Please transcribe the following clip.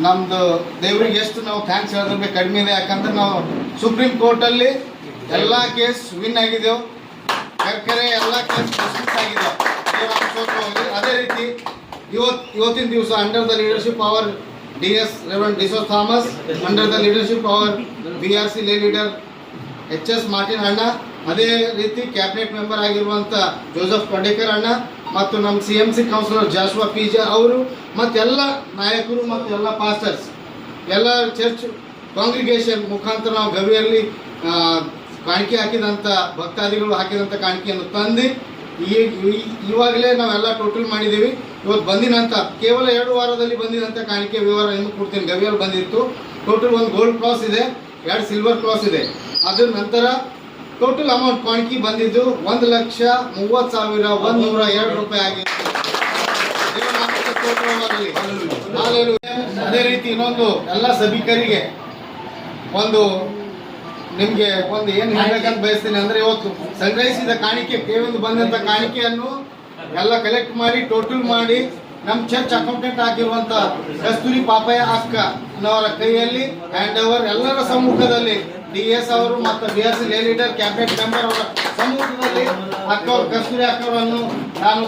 ನಮ್ದು ದೇವ್ರಿಗೆ ಎಷ್ಟು ನಾವು ಥ್ಯಾಂಕ್ಸ್ ಹೇಳಿದ್ರೆ ಕಡಿಮೆ ಇದೆ ಯಾಕಂದ್ರೆ ನಾವು ಸುಪ್ರೀಂ ಕೋರ್ಟಲ್ಲಿ ಎಲ್ಲ ಕೇಸ್ ವಿನ್ ಆಗಿದ್ದೆವು ಕರ್ಕರೆ ಎಲ್ಲ ಕೇಸ್ ಆಗಿದ್ದೆವು. ಅದೇ ರೀತಿ ಇವತ್ತು ಇವತ್ತಿನ ದಿವಸ under the leadership our D S Revan D'Souza Thomas under the leadership our B R C lay leader H S Martin ಅಣ್ಣ ಅದೇ ರೀತಿ ಕ್ಯಾಬಿನೆಟ್ ಮೆಂಬರ್ ಆಗಿರುವಂಥ ಜೋಸಫ್ ಪಡೇಕರ್ ಅಣ್ಣ ಮತ್ತು ನಮ್ಮ C M C councillor Joshua Pija ಅವರು ಮತ್ತೆಲ್ಲ ನಾಯಕರು ಮತ್ತು ಎಲ್ಲ ಪಾಸ್ಟರ್ಸ್ ಎಲ್ಲ ಚರ್ಚ್ ಕಾಂಗ್ರಿಗೇಷನ್ ಮುಖಾಂತರ ನಾವು ಗವಿಯಲ್ಲಿ ಕಾಣಿಕೆ ಹಾಕಿದಂಥ ಭಕ್ತಾದಿಗಳು ಹಾಕಿದಂಥ ಕಾಣಿಕೆಯನ್ನು ತಂದು ಈ ಇವಾಗಲೇ ನಾವೆಲ್ಲ ಟೋಟಲ್ ಮಾಡಿದ್ದೀವಿ. ಇವತ್ತು ಬಂದಿನಂತ, ಕೇವಲ ಎರಡು ವಾರದಲ್ಲಿ ಬಂದಿದಂಥ ಕಾಣಿಕೆ ವಿವರ ಇನ್ನು ಕೊಡ್ತೀನಿ. ಗವಿಯಲ್ಲಿ ಬಂದಿತ್ತು. ಟೋಟಲ್ ಒಂದು ಗೋಲ್ಡ್ ಕ್ರಾಸ್ ಇದೆ, ಎರಡು ಸಿಲ್ವರ್ ಕ್ರಾಸ್ ಇದೆ. ಅದರ ನಂತರ ಟೋಟಲ್ ಅಮೌಂಟ್ ಕಾಣಿಕೆ ಬಂದಿದ್ದು ಒಂದು ಲಕ್ಷ ಮೂವತ್ತು ಸಾವಿರ ಒಂದು ನೂರ ಎರಡು ರೂಪಾಯಿ. ಹಾಲೆಲೂಯಾ. ಅದೇ ರೀತಿ ಇನ್ನೊಂದು ಎಲ್ಲ ಸಭಿಕರಿಗೆ ಒಂದು ನಿಮ್ಗೆ ಒಂದು ಏನ್ ಹೇಳ್ಬೇಕಂತ ಬಯಸ್ತೀನಿ ಅಂದ್ರೆ ಇವತ್ತು ಸಂಗ್ರಹಿಸಿದ ಕಾಣಿಕೆ ಕೇವಲ ಬಂದಂತ ಕಾಣಿಕೆಯನ್ನು ಎಲ್ಲ ಕಲೆಕ್ಟ್ ಮಾಡಿ ಟೋಟಲ್ ಮಾಡಿ ನಮ್ಮ ಚರ್ಚ್ ಅಕೌಂಟೆಂಟ್ ಆಗಿರುವಂತ ಕಸ್ತೂರಿ ಪಾಪಯ್ಯ ಅಕ್ಕ ಅನ್ನೋರ ಕೈಯಲ್ಲಿ ಹ್ಯಾಂಡ್ ಓವರ್ ಎಲ್ಲರ ಸಮ್ಮುಖದಲ್ಲಿ ಡಿ ಎಸ್ ಅವರು ಮತ್ತು B S A leader cabinet member ಅವರ ಸಮ್ಮುಖದಲ್ಲಿ ಅಕ್ಕವ್ರು ಕಸ್ತೂರಿ ಅಕ್ಕವರನ್ನು ನಾನು